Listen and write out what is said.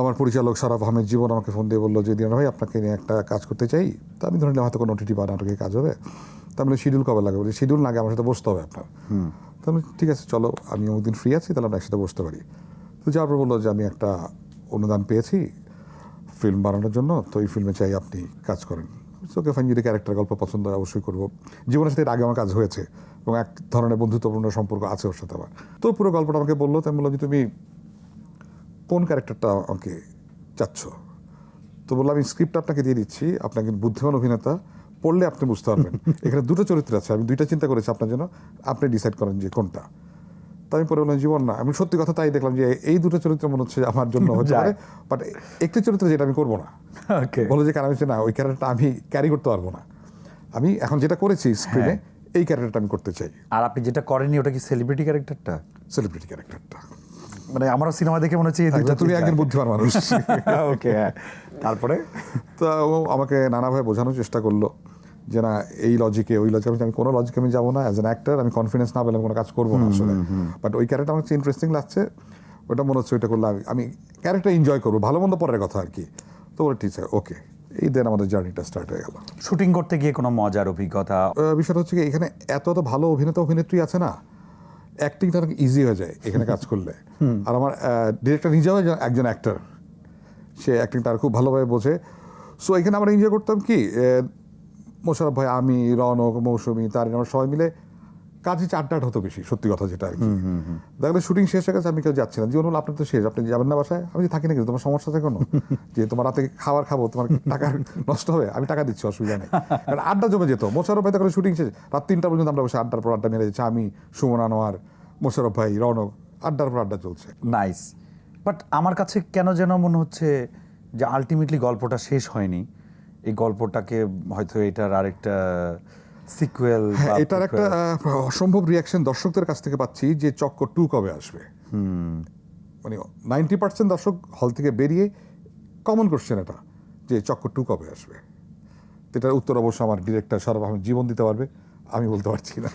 আমার পরিচালক সারাফ আহমেদ জীবন আমাকে ফোন দিয়ে বলল যে দিন ভাই আপনাকে নিয়ে একটা কাজ করতে চাই তা আমি ধরে নিলাম হয়তো কোনো ওটিটি বা নাটকে কাজ হবে। তা আমি শিডিউল কবে লাগে বলি শিডিউল আগে আমার সাথে বসতে হবে আপনার। তো আমি ঠিক আছে চলো আমি দিন ফ্রি আছি তাহলে আমরা একসাথে বসতে পারি। তো যাওয়ার পর বলল যে আমি একটা অনুদান পেয়েছি ফিল্ম বানানোর জন্য তো এই ফিল্মে চাই আপনি কাজ করেন। ওকে ফাইন যদি ক্যারেক্টার গল্প পছন্দ হয় অবশ্যই করব। জীবনের সাথে এর আগে আমার কাজ হয়েছে এবং এক ধরনের বন্ধুত্বপূর্ণ সম্পর্ক আছে ওর সাথে আমার। তো পুরো গল্পটা আমাকে বলল তাই বললাম যে তুমি কোন ক্যারেক্টারটা আমাকে চাচ্ছ? তো বললাম আমি স্ক্রিপ্ট আপনাকে দিয়ে দিচ্ছি আপনাকে বুদ্ধিমান অভিনেতা পড়লে আপনি বুঝতে পারবেন। এখানে দুটো চরিত্র আছে আমি দুইটা চিন্তা করেছি আপনার জন্য আপনি ডিসাইড করেন যে কোনটা। তো আমি পরে বললাম জীবন না। আমি সত্যি কথা তাই দেখলাম যে এই দুটো চরিত্র মনে হচ্ছে আমার জন্য হতে পারে বাট একটি চরিত্র যেটা আমি করব না। বলো যে কারণ হচ্ছে না ওই ক্যারেক্টারটা আমি ক্যারি করতে পারব না। আমি এখন যেটা করেছি স্ক্রিনে এই ক্যারেক্টারটা আমি করতে চাই। আর আপনি যেটা করেননি ওটা কি সেলিব্রিটি ক্যারেক্টারটা সেলিব্রিটি ক্যারেক্টারটা মানে আমারও সিনেমা দেখে মনে হচ্ছে তুমি একজন বুদ্ধিমান মানুষ। ওকে হ্যাঁ। তারপরে? তো আমাকে নানাভাবে বোঝানোর চেষ্টা করল যে না এই লজিকে ওই লজিকে আমি কোনো লজিকে আমি যাব না অ্যাজ অ্যান অ্যাক্টর আমি কনফিডেন্স না পেলে কোনো কাজ করব না আসলে। বাট ওই ক্যারেক্টার আমার ইন্টারেস্টিং লাগছে ওটা মনে হচ্ছে ওইটা করলে আমি- আমি ক্যারেক্টার এনজয় করব ভালো মন্দ পরের কথা আর কি। তো ওরা ঠিক আছে ওকে এই দেন আমাদের জার্নিটা স্টার্ট হয়ে গেল। শুটিং করতে গিয়ে কোনো মজার অভিজ্ঞতা? বিষয়টা হচ্ছে কি এখানে এত এত ভালো অভিনেতা অভিনেত্রী আছে না অ্যাক্টিংটা অনেক ইজি হয়ে যায় এখানে কাজ করলে। আর আমার ডিরেক্টর নিজেও একজন- অ্যাক্টার সে অ্যাক্টিং তার খুব ভালোভাবে বোঝে। সো এখানে আমরা এনজয় করতাম কি মোশারফ ভাই আমি রনক মৌসুমি তার আমরা সবাই মিলে কাজে চারটাট হতো বেশি সত্যি কথা যেটা আর কি। দেখলে শুটিং শেষ হয়ে গেছে আমি কেউ যাচ্ছি না। জীবন হলো আপনার তো শেষ আপনি যাবেন না বাসায় আমি থাকি না কিন্তু তোমার সমস্যা থাকে কোনো? যে তোমার রাতে খাবার খাব তোমার টাকা নষ্ট হবে? আমি টাকা দিচ্ছি অসুবিধা নেই। কারণ আড্ডা জমে যেত। মোশারফ ভাই তখন শুটিং শেষ রাত তিনটা পর্যন্ত আমরা বসে আড্ডার পর আড্ডা মেরে যাচ্ছি আমি সুমন আনোয়ার মোশারফ ভাই রনক আড্ডার পর আড্ডা চলছে। নাইস বাট আমার কাছে কেন যেন মনে হচ্ছে যে আলটিমেটলি গল্পটা শেষ হয়নি। এই গল্পটাকে হয়তো এটার আরেকটা সিকুয়েল হ্যাঁ এটার একটা অসম্ভব রিয়াকশন দর্শকদের কাছ থেকে পাচ্ছি যে চক্কর টু কবে আসবে। মানে নাইনটি পার্সেন্ট দর্শক হল থেকে বেরিয়ে কমন কোশ্চেন এটা যে চক্কর টু কবে আসবে। এটার উত্তর অবশ্য আমার ডিরেক্টর সরব আহমেদ জীবন দিতে পারবে আমি বলতে পারছি না।